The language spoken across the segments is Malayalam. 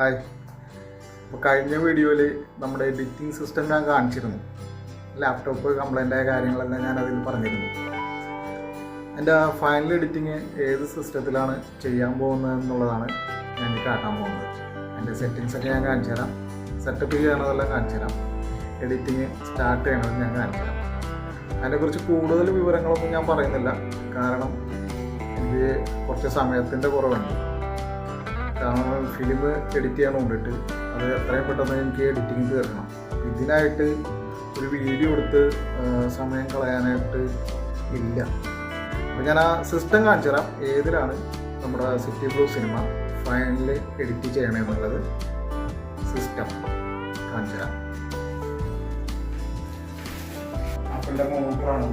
ഹായ് അപ്പോൾ കഴിഞ്ഞ വീഡിയോയിൽ നമ്മുടെ എഡിറ്റിംഗ് സിസ്റ്റം ഞാൻ കാണിച്ചിരുന്നു. ലാപ്ടോപ്പ് കംപ്ലൈന്റ് ആയ കാര്യങ്ങളെല്ലാം ഞാൻ അതിൽ പറഞ്ഞിരുന്നു. എന്റെ ഫൈനൽ എഡിറ്റിങ് ഏത് സിസ്റ്റത്തിലാണ് ചെയ്യാൻ പോകുന്നത് എന്നുള്ളതാണ് ഞാൻ കാട്ടാൻ പോകുന്നത്. എന്റെ സെറ്റിങ്സ് ഒക്കെ ഞാൻ കാണിച്ചു തരാം. സെറ്റപ്പ് ചെയ്യണതെല്ലാം കാണിച്ചു തരാം. എഡിറ്റിങ് സ്റ്റാർട്ട് ചെയ്യണത് ഞാൻ കാണിച്ചു തരാം. അതിനെക്കുറിച്ച് കൂടുതൽ വിവരങ്ങളൊന്നും ഞാൻ പറയുന്നില്ല. കാരണം എനിക്ക് കുറച്ച് സമയത്തിന്റെ കുറവുണ്ട്. കാരണം ഫിലിം എഡിറ്റ് ചെയ്യാൻ കൊണ്ടിട്ട് അത് എത്രയും പെട്ടെന്ന് എനിക്ക് എഡിറ്റിംഗ് തീർക്കണം ഇതിനായിട്ട് ഒരു വീഡിയോ എടുത്ത് സമയം കളയാനായിട്ട് ഇല്ല. അപ്പോൾ ഞാൻ ആ സിസ്റ്റം കാണിച്ചു തരാം ഏതിലാണ് നമ്മുടെ സിറ്റി ബ്ലൂ സിനിമ ഫൈനലിൽ എഡിറ്റ് ചെയ്യണമെന്നുള്ളത് സിസ്റ്റം കാണിച്ചു തരാം ആപ്പിളിന്റെ മോട്ടറാണ്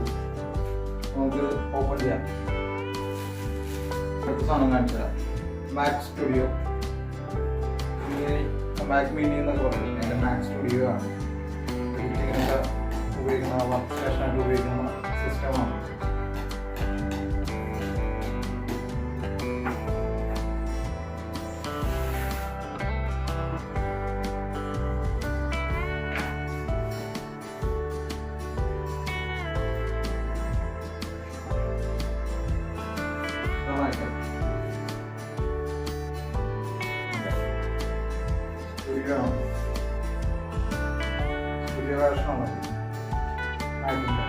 നമുക്ക് ഓപ്പൺ ചെയ്യാം. അടുത്ത സാധനം കാണിച്ചു തരാം മാക് സ്റ്റുഡിയോ മാക് മിനി എന്നൊക്കെ പറഞ്ഞു എന്റെ മാക് സ്റ്റുഡിയോ ആണ്. സ്റ്റുഡിയോ ആണ് സ്റ്റുഡിയോ വേർഷനാണ് ആയിട്ടുണ്ട്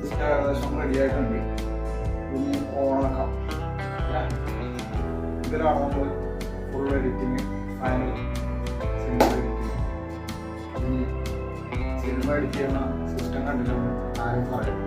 സിസ്റ്റം ഏകദേശം റെഡി ആയിട്ടുണ്ട് ഇനി ഓണാക്കാം. ഇതിലാണ് നമ്മൾ full editing final cinema editing ഇനി സിനിമ എഡിറ്റ് ചെയ്യുന്ന സിസ്റ്റം കണ്ടിട്ടുണ്ട് ആരും പറയും